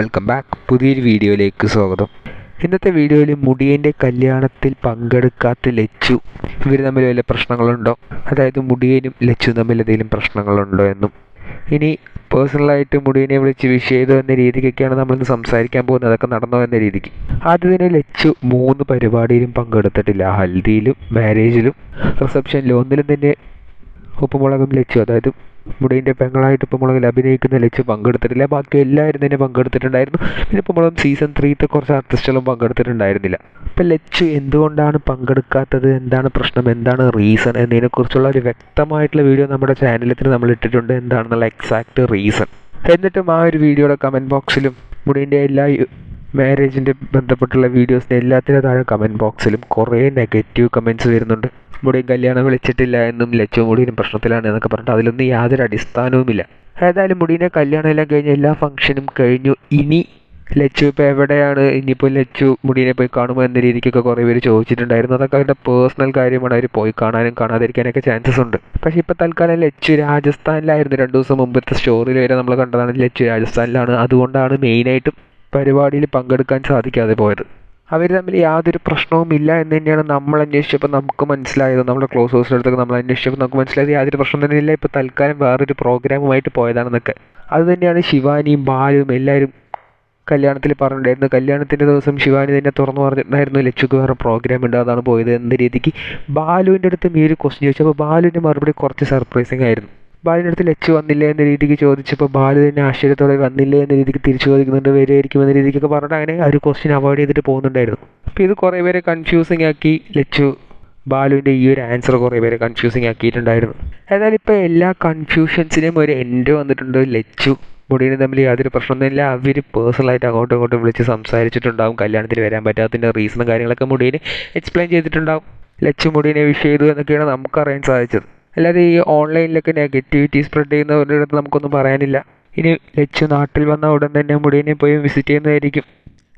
Welcome back. പുതിയൊരു വീഡിയോയിലേക്ക് സ്വാഗതം. ഇന്നത്തെ വീഡിയോയിൽ മുടിയന്റെ കല്യാണത്തിൽ പങ്കെടുക്കാത്ത ലച്ചു. ഇവർ തമ്മിൽ വല്ല പ്രശ്നങ്ങളുണ്ടോ? അതായത് മുടിയനും ലച്ചു തമ്മിൽ എന്തെങ്കിലും പ്രശ്നങ്ങളുണ്ടോ എന്നും. ഇനി പേഴ്സണലായിട്ട് മുടിയനെ വിളിച്ച് വിഷ് ചെയ്തു എന്ന രീതിക്കൊക്കെയാണ് നമ്മളിന്ന് സംസാരിക്കാൻ പോകുന്നത്. അതൊക്കെ നടന്നോ എന്ന രീതിക്ക്. ആദ്യം ലച്ചു മൂന്ന് പരിപാടിയിലും പങ്കെടുത്തിട്ടില്ല. ഹൽദിയിലും മാരേജിലും റിസപ്ഷനിലും ഒന്നിലും തന്നെ ഉപ്പുമുളകും ലച്ചു. അതായത് മുടിന്റെ പെങ്ങളായിട്ട് ഉപ്പുമുളകിൽ അഭിനയിക്കുന്ന ലച്ചു പങ്കെടുത്തിട്ടില്ല. ബാക്കി എല്ലാവരും തന്നെ പങ്കെടുത്തിട്ടുണ്ടായിരുന്നു. പിന്നെ ഉപ്പുമുളകും സീസൺ ത്രീത്തെ കുറച്ച് ആർട്ടിസ്റ്റുകളും പങ്കെടുത്തിട്ടുണ്ടായിരുന്നില്ല. ഇപ്പം ലച്ചു എന്തുകൊണ്ടാണ് പങ്കെടുക്കാത്തത്? എന്താണ് പ്രശ്നം? എന്താണ് റീസൺ എന്നതിനെക്കുറിച്ചുള്ള ഒരു വ്യക്തമായിട്ടുള്ള വീഡിയോ നമ്മുടെ ചാനലിൽ നമ്മൾ ഇട്ടിട്ടുണ്ട്. എന്താണെന്നുള്ള എക്സാക്റ്റ് റീസൺ എന്നിട്ടും ആ ഒരു വീഡിയോയുടെ കമന്റ് ബോക്സിലും മുടീന്റെ എല്ലാ മാരേജിന്റെ ബന്ധപ്പെട്ടുള്ള വീഡിയോസിന്റെ എല്ലാത്തിനും താഴെ കമന്റ് ബോക്സിലും കുറേ നെഗറ്റീവ് കമന്റ്സ് വരുന്നുണ്ട്. മുടിയും കല്യാണം വിളിച്ചിട്ടില്ല എന്നും ലക്ഷ്യം മുടിയും പ്രശ്നത്തിലാണ് എന്നൊക്കെ പറഞ്ഞിട്ട് അതിലൊന്നും യാതൊരു അടിസ്ഥാനവുമില്ല. ഏതായാലും മുടീനെ കല്യാണം എല്ലാം കഴിഞ്ഞ് എല്ലാ ഫംഗ്ഷനും കഴിഞ്ഞു. ഇനി ലച്ചു ഇപ്പോൾ എവിടെയാണ്? ഇനിയിപ്പോൾ ലച്ചു മുടീനെ പോയി കാണുമോ എന്ന രീതിക്കൊക്കെ കുറേ പേര് ചോദിച്ചിട്ടുണ്ടായിരുന്നു. അതൊക്കെ അവരുടെ പേഴ്സണൽ കാര്യമാണ്. അവർ പോയി കാണാനും കാണാതിരിക്കാനൊക്കെ ചാൻസസ് ഉണ്ട്. പക്ഷേ ഇപ്പോൾ തൽക്കാലം ലച്ചു രാജസ്ഥാനിലായിരുന്നു. രണ്ട് ദിവസം മുമ്പത്തെ സ്റ്റോറിയിൽ വരെ നമ്മൾ കണ്ടതാണ് ലച്ചു രാജസ്ഥാനിലാണ്. അതുകൊണ്ടാണ് മെയിനായിട്ടും പരിപാടിയിൽ പങ്കെടുക്കാൻ സാധിക്കാതെ പോയത്. അവർ തമ്മിൽ യാതൊരു പ്രശ്നവും ഇല്ല എന്ന് തന്നെയാണ് നമ്മൾ അന്വേഷിച്ചപ്പോൾ നമുക്ക് മനസ്സിലായത്. നമ്മുടെ ക്ലോസ് ഹൗസിന്റെ അടുത്തൊക്കെ നമ്മൾ അന്വേഷിച്ചപ്പോൾ നമുക്ക് മനസ്സിലായത് യാതൊരു പ്രശ്നം തന്നെ ഇല്ല. ഇപ്പോൾ തൽക്കാലം വേറൊരു പ്രോഗ്രാമുമായിട്ട് പോയതാണെന്നൊക്കെ. അത് തന്നെയാണ് ശിവാനിയും ബാലുവും എല്ലാവരും കല്യാണത്തിൽ പറഞ്ഞിട്ടുണ്ടായിരുന്നു. കല്യാണത്തിന്റെ ദിവസം ശിവാനി തന്നെ തുറന്നു പറഞ്ഞിട്ടുണ്ടായിരുന്നു ലച്ചുക്ക് വേറെ പ്രോഗ്രാം ഉണ്ട് അതാണ് പോയത് എന്ന രീതിക്ക്. ബാലുവിന്റെ അടുത്തും ഈ ഒരു ക്വസ്റ്റ്യൻ ചോദിച്ചപ്പോൾ ബാലുവിന്റെ മറുപടി കുറച്ച് സർപ്രൈസിങ് ആയിരുന്നു. ബാലിന്റെ അടുത്ത് ലച്ച് വന്നില്ലേ എന്ന രീതിക്ക് ചോദിച്ചപ്പോൾ ബാലു തന്നെ ആശ്ചര്യത്തോടെ വന്നില്ലേ എന്ന രീതിക്ക് തിരിച്ചു ചോദിക്കുന്നുണ്ട് വരുമായിരിക്കും എന്ന രീതിക്കൊക്കെ പറഞ്ഞിട്ട് അങ്ങനെ ആ ഒരു ക്വസ്റ്റ്യൻ അവോയ്ഡ് ചെയ്തിട്ട് പോകുന്നുണ്ടായിരുന്നു. അപ്പോൾ ഇത് കുറേ പേരെ കൺഫ്യൂസിങ് ആക്കി ലച്ചു ബാലുവിന്റെ ഈ ഒരു ആൻസർ കുറേ പേരെ കൺഫ്യൂസിങ് ആക്കിയിട്ടുണ്ടായിരുന്നു. എന്നാൽ ഇപ്പോൾ എല്ലാ കൺഫ്യൂഷൻസിനും ഒരു എൻഡ് വന്നിട്ടുണ്ട്. ലച്ചു മുടിയും തമ്മിൽ യാതൊരു പ്രശ്നമൊന്നുമില്ല അവർ പേഴ്സണലായിട്ട് അങ്ങോട്ടും ഇങ്ങോട്ടും വിളിച്ച് സംസാരിച്ചിട്ടുണ്ടാവും. കല്യാണത്തിന് വരാൻ പറ്റാത്തതിന്റെ റീസണും കാര്യങ്ങളൊക്കെ മുടിയിൽ എക്സ്പ്ലെയിൻ ചെയ്തിട്ടുണ്ടാവും. ലച്ചു മുടിനെ വിഷ് ചെയ്തു എന്നൊക്കെയാണ് നമുക്കറിയാൻ സാധിച്ചത്. അല്ലാതെ ഈ ഓൺലൈനിലൊക്കെ നെഗറ്റിവിറ്റി സ്പ്രെഡ് ചെയ്യുന്നവരുടെ അടുത്ത് നമുക്കൊന്നും പറയാനില്ല. ഇനി ലച്ചു നാട്ടിൽ വന്ന ഉടൻ തന്നെ മുടിയനെ പോയി വിസിറ്റ് ചെയ്യുന്നതായിരിക്കും.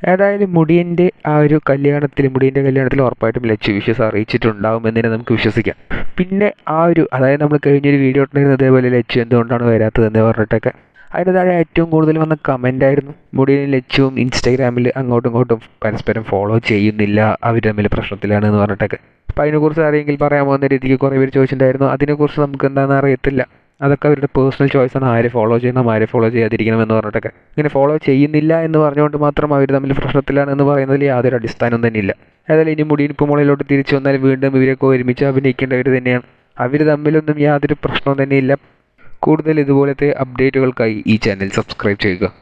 ഏതായാലും മുടിയന്റെ ആ ഒരു കല്യാണത്തിൽ മുടിയന്റെ കല്യാണത്തിൽ ഉറപ്പായിട്ടും ലച്ചു വിശ്വസ് അറിയിച്ചിട്ടുണ്ടാവും എന്നതിനെ നമുക്ക് വിശ്വസിക്കാം. പിന്നെ ആ ഒരു അതായത് നമ്മൾ കഴിഞ്ഞൊരു വീഡിയോ ഇട്ടിരുന്നത് അതേപോലെ ലച്ചു എന്തുകൊണ്ടാണ് വരാത്തതെന്ന് പറഞ്ഞിട്ടൊക്കെ. അതിന് താഴെ ഏറ്റവും കൂടുതൽ വന്ന കമന്റ് ആയിരുന്നു. മുടിയനും ലച്ചുവും ഇൻസ്റ്റാഗ്രാമിൽ അങ്ങോട്ടും ഇങ്ങോട്ടും പരസ്പരം ഫോളോ ചെയ്യുന്നില്ല. അവർ തമ്മിൽ പ്രശ്നത്തിലാണ് എന്ന് പറഞ്ഞിട്ടൊക്കെ. അപ്പോൾ അതിനെക്കുറിച്ച് അറിയെങ്കിൽ പറയാമോ എന്ന രീതിക്ക് കുറേ പേര് ചോദിച്ചിട്ടുണ്ടായിരുന്നു. അതിനെക്കുറിച്ച് നമുക്ക് എന്താണെന്ന് അറിയത്തില്ല. അതൊക്കെ അവരുടെ പേഴ്സണൽ ചോയ്സ് ആണ്. ആരെ ഫോളോ ചെയ്യണം ആരെ ഫോളോ ചെയ്യാതിരിക്കണം എന്ന് പറഞ്ഞിട്ടൊക്കെ. ഇങ്ങനെ ഫോളോ ചെയ്യുന്നില്ല എന്ന് പറഞ്ഞുകൊണ്ട് മാത്രം അവർ തമ്മിൽ പ്രശ്നത്തിലാണ് എന്ന് പറയുന്നതിൽ യാതൊരു അടിസ്ഥാനം തന്നെ ഇല്ല ഏതായാലും ഇനി മുടിയിൽ ഇപ്പോൾ മുകളിലോട്ട് തിരിച്ചു വന്നാൽ വീണ്ടും ഇവരൊക്കെ ഒരുമിച്ച് അഭിനയിക്കേണ്ടവർ തന്നെയാണ്. അവർ തമ്മിലൊന്നും യാതൊരു പ്രശ്നവും തന്നെയില്ല. കൂടുതൽ ഇതുപോലത്തെ അപ്ഡേറ്റുകൾക്കായി ഈ ചാനൽ സബ്സ്ക്രൈബ് ചെയ്യുക.